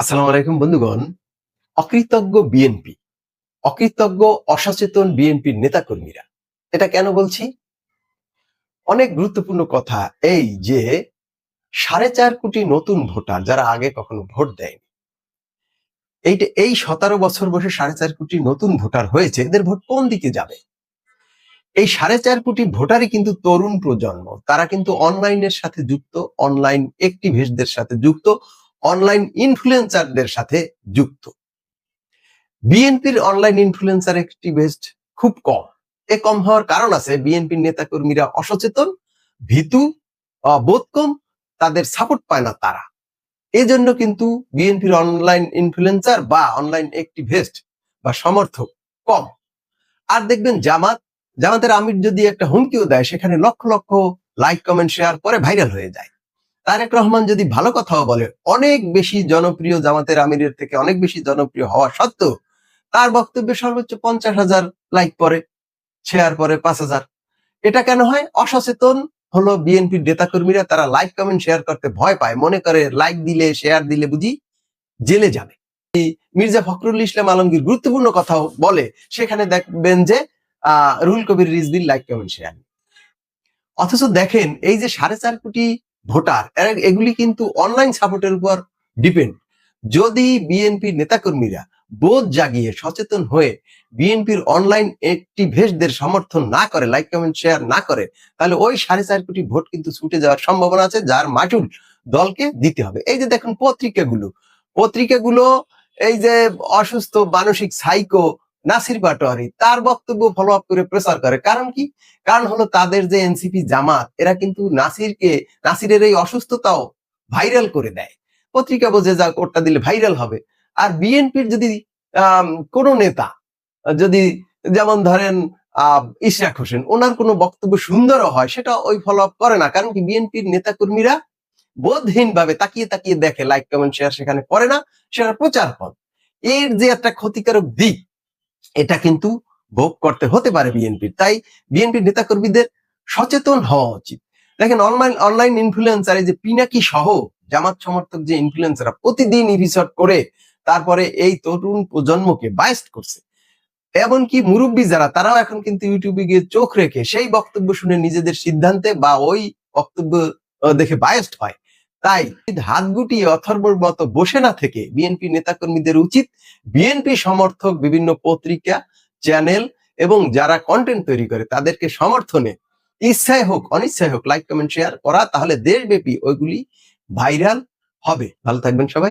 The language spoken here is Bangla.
আসসালামু আলাইকুম বন্ধুগণ। অকৃতজ্ঞ বিএনপি অকৃতজ্ঞ অসচেতন বিএনপির নেতাকর্মীরা, এটা কেন বলছি? অনেক গুরুত্বপূর্ণ কথা এই যে সাড়ে চার কোটি নতুন ভোটার যারা আগে কখনো ভোট দেয়নি এইটা এই সতেরো বছর বসে সাড়ে চার কোটি নতুন ভোটার হয়েছে, এদের ভোট কোন দিকে যাবে? এই সাড়ে চার কোটি ভোটারই কিন্তু তরুণ প্রজন্ম, তারা কিন্তু অনলাইনের সাথে যুক্ত অনলাইন অ্যাক্টিভিস্টদের সাথে যুক্ত অনলাইন ইনফ্লুয়েন্সারদের সাথে যুক্ত। বিএনপির অনলাইন ইনফ্লুয়েন্সার অ্যাক্টিভিস্ট খুব কম। এ কম হওয়ার কারণ আছে বিএনপির নেতাকর্মীরা অসচেতন, ভীতু বোধ কম তাদের সাপোর্ট পায় না তারা। এই জন্য কিন্তু বিএনপির অনলাইন ইনফ্লুয়েন্সার বা অনলাইন অ্যাক্টিভিস্ট বা সমর্থক কম। আর দেখবেন জামাত, জামাতের আমির যদি একটা হুমকিও দেয়, সেখানে লক্ষ লক্ষ লাইক কমেন্ট শেয়ার করে ভাইরাল হয়ে যায়। তারেক রহমান যদি ভালো কথাও বলে, অনেক বেশি জনপ্রিয় জামাতের আমিরের থেকে অনেক বেশি জনপ্রিয় হওয়া সত্ত্বেও তার বক্তব্যে সর্বোচ্চ পঞ্চাশ হাজার লাইক পরে শেয়ার পরে পাঁচ হাজার। এটা কেন হয়? অসচেতন হলো বিএনপির নেতাকর্মীরা তারা লাইক কমেন্ট শেয়ার করতে ভয় পায়। মনে করে লাইক দিলে শেয়ার দিলে বুঝি জেলে যাবে। মির্জা ফখরুল ইসলাম আলমগীর গুরুত্বপূর্ণ কথা বলে, সেখানে দেখবেন যে আহ রুহুল কবির রিজবির লাইক কমেন্ট শেয়ার অথচ দেখেন, এই যে সাড়ে চার কোটি ভোটার। এগুলি কিন্তু অনলাইন সাপোর্টের উপর ডিপেন্ড যদি বিএনপির নেতাকর্মীরা বোধ জাগিয়ে সচেতন হয়ে বিএনপির অনলাইন অ্যাক্টিভিস্টদের সমর্থন না করে লাইক কমেন্ট শেয়ার না করে, তাহলে ওই সাড়ে চার কোটি ভোট কিন্তু ছুটে যাওয়ার সম্ভাবনা আছে, যার মাটুল দলকে দিতে হবে। এই যে দেখুন পত্রিকাগুলো পত্রিকাগুলো এই যে অসুস্থ, মানসিক সাইকো নাসির পাটোয়ারি তার বক্তব্য ফলো আপ করে প্রচার করে। কারণ কি? কারণ হলো তাদের যে এনসিপি জামাত, এরা কিন্তু নাসিরকে, নাসিরের এই অসুস্থতাও ভাইরাল করে দেয়। পত্রিকা বোঝে যা কোটটা দিলে ভাইরাল হবে। আর বিএনপির যদি কোনো নেতা, যদি যেমন ধরেন ইশরাক হোসেন, ওনার কোনো বক্তব্য সুন্দরও হয়, সেটা ওই ফলো আপ করে না। কারণ কি? বিএনপির নেতাকর্মীরা বোধহীন ভাবে তাকিয়ে তাকিয়ে দেখে লাইক কমেন্ট শেয়ার সেখানে করে না, সেটা প্রচার পথ এর যে একটা ক্ষতিকারক দিক এটা কিন্তু ভোগ করতে হতে পারে বিএনপির তাই বিএনপির নেতাকর্মীদের সচেতন হওয়া উচিত। দেখেন অনলাইন অনলাইন ইনফ্লুয়েন্সার যে পিনাকি সহ জামাত সমর্থক যে ইনফ্লুয়েন্সাররা প্রতিদিন রিসার্চ করে, তারপরে এই তরুণ প্রজন্মকে বায়াস্ট করছে। এমনকি মুরব্বী যারা, তারাও এখন কিন্তু ইউটিউবে গিয়ে চোখ রেখে সেই বক্তব্য শুনে নিজেদের সিদ্ধান্তে বা ওই বক্তব্য দেখে বায়াস্ট হয়। তাই হাত গুটিয়ে অথর্বর মতো বসে না থেকে বিএনপি নেতাকর্মীদের উচিত বিএনপি সমর্থক বিভিন্ন পত্রিকা, চ্যানেল এবং যারা কন্টেন্ট তৈরি করে তাদেরকে সমর্থনে ইচ্ছায় হোক, অনিচ্ছায় হোক লাইক কমেন্ট শেয়ার করা, তাহলে দেশব্যাপী ওইগুলি ভাইরাল হবে। ভালো থাকবেন সবাই।